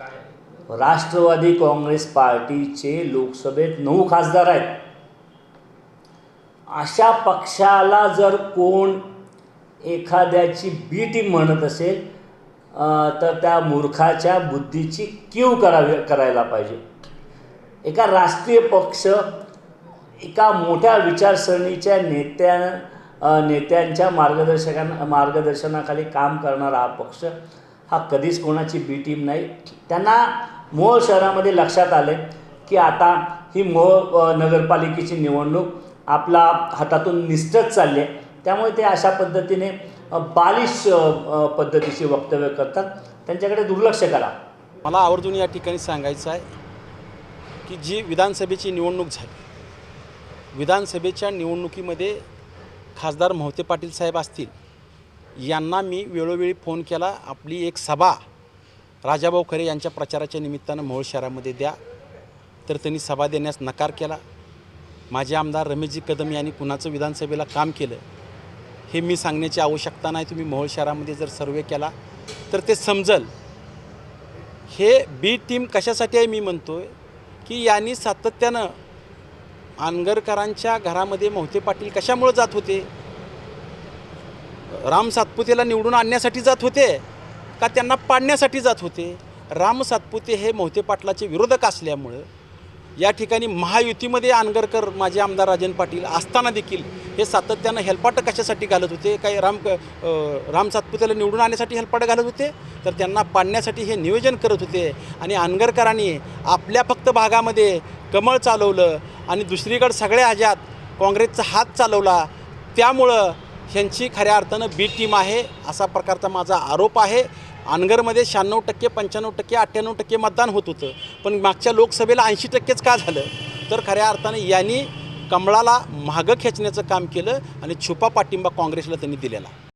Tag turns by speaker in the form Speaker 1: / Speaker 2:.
Speaker 1: राष्ट्रवादी काँग्रेस पार्टीचे लोकसभेत नऊ खासदार आहेत. अशा पक्षाला जर कोण एखाद्याची बी टीम म्हणत असेल तर त्या मूर्खाच्या बुद्धीची कीव करावी करायला पाहिजे. एका राष्ट्रीय पक्ष एका मोठ्या विचारसरणीच्या नेत्या नेत्यांच्या मार्गदर्शकां मार्गदर्शनाखाली काम करणारा हा पक्ष हा कधीच कोणाची बी टीम नाही. त्यांना मोहोळ शहरामध्ये लक्षात आले की आता ही मोहोळ नगरपालिकेची निवडणूक आपला हातातून निष्ठच चालली आहे त्यामुळे ते अशा पद्धतीने बालिश पद्धतीची वक्तव्य करतात. त्यांच्याकडे दुर्लक्ष करा.
Speaker 2: मला आवर्जून या ठिकाणी सांगायचं आहे की जी विधानसभेची निवडणूक झाली विधानसभेच्या निवडणुकीमध्ये खासदार मोहते पाटील साहेब असतील यांना मी वेळोवेळी फोन केला. आपली एक सभा राजाभाऊ खरे यांच्या प्रचाराच्या निमित्तानं मोहोळ शहरामध्ये द्या. तर त्यांनी सभा देण्यास नकार केला. माझे आमदार रमेशजी कदम यांनी कुणाचं विधानसभेला काम केलं हे मी सांगण्याची आवश्यकता नाही. तुम्ही मोहोळ शहरामध्ये जर सर्वे केला तर ते समजल. हे बी टीम कशासाठी आहे मी म्हणतो आहे की यांनी सातत्यानं आनगरकरांच्या घरामध्ये मोहते पाटील कशामुळे जात होते? राम सातपुतेला निवडून आणण्यासाठी जात होते का त्यांना पाडण्यासाठी जात होते? राम सातपुते हे मोहिते पाटलाचे विरोधक असल्यामुळं या ठिकाणी महायुतीमध्ये आनगरकर माझे आमदार राजन पाटील असताना देखील हे सातत्यानं हेलपाटं कशासाठी घालत होते? काही राम राम सातपुतेला निवडून आणण्यासाठी हेलपाटं घालत होते? तर त्यांना पाडण्यासाठी हे नियोजन करत होते आणि आनगरकरांनी आपल्या फक्त भागामध्ये कमळ चालवलं आणि दुसरीकडं सगळ्या ह्याच्यात काँग्रेसचा हात चालवला. त्यामुळं ह्यांची खऱ्या अर्थानं बी टीम आहे असा प्रकारचा माझा आरोप आहे. अनगरमध्ये शहाण्णव टक्के पंच्याण्णव टक्के अठ्ठ्याण्णव टक्के मतदान होत होतं. पण मागच्या लोकसभेला ऐंशी टक्केच का झालं? तर खऱ्या अर्थानं यांनी कमळाला मागं खेचण्याचं काम केलं आणि छुपा पाठिंबा काँग्रेसला त्यांनी दिलेला.